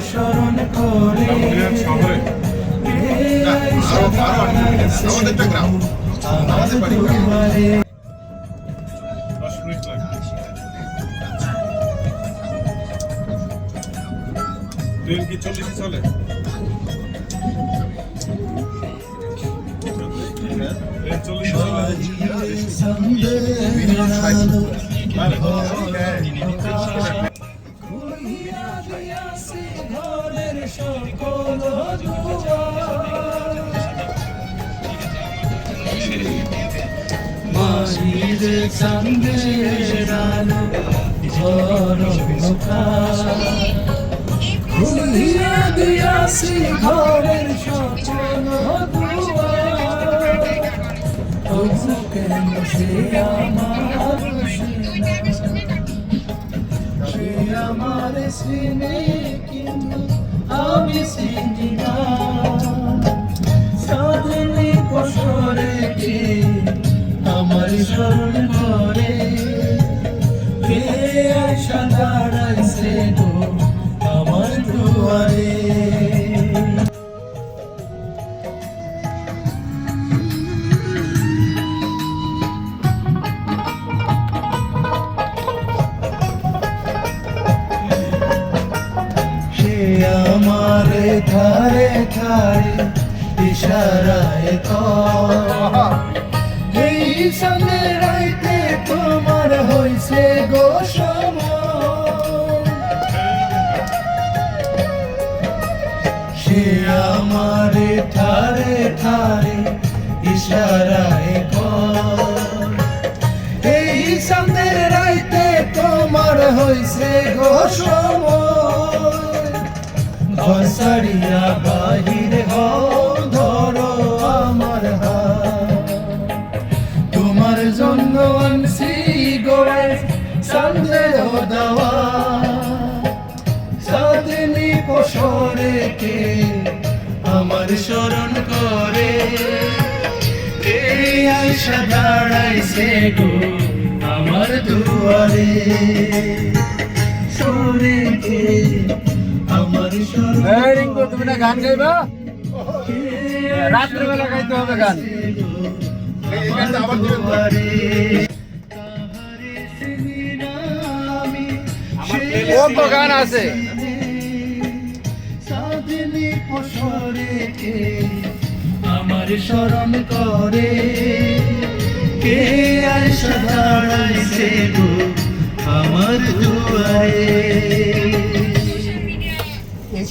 স্মরণ করে। ট্রেন কি চল্লিশে চলে? চল্লিশে চলে। ঘরের সকল। মাহির সন্ধ্যের আলো ঝরকা খুলিয়া দিয়াছি ঘরের সকল। কেন সে আমার আমার সিনে কিন্তু আমি চিনি না। সাধনে পশরে কে আমার স্মরণ করে? কে আশা দাঁড়াইছে আমার ধারে ধারে ইশারায় এই সঙ্গে রাইতে তোমার হইছে গো। সে আমার ধারে ধারে ইশারায় এই সন্ধ্যের রাইতে তোমার হইছে গো ঘরসারিয়া বাহির হও, ধরো আমার তোমার জন্য আনছি গোড়ে সন্দেহ দেওয়া। সাদিনী পশরে কে আমার স্মরণ করে? আয়সা দাঁড়াইছে গো আমার দুয়ারে। সরে তুমি না গান গাইবা? রাত্রেবেলা গাইতে হবে গান। এই গানটা আবার দিবেন তো? ও তো গান আছে? আমার স্মরণ করে কে আর গো আমার দুয়ারে?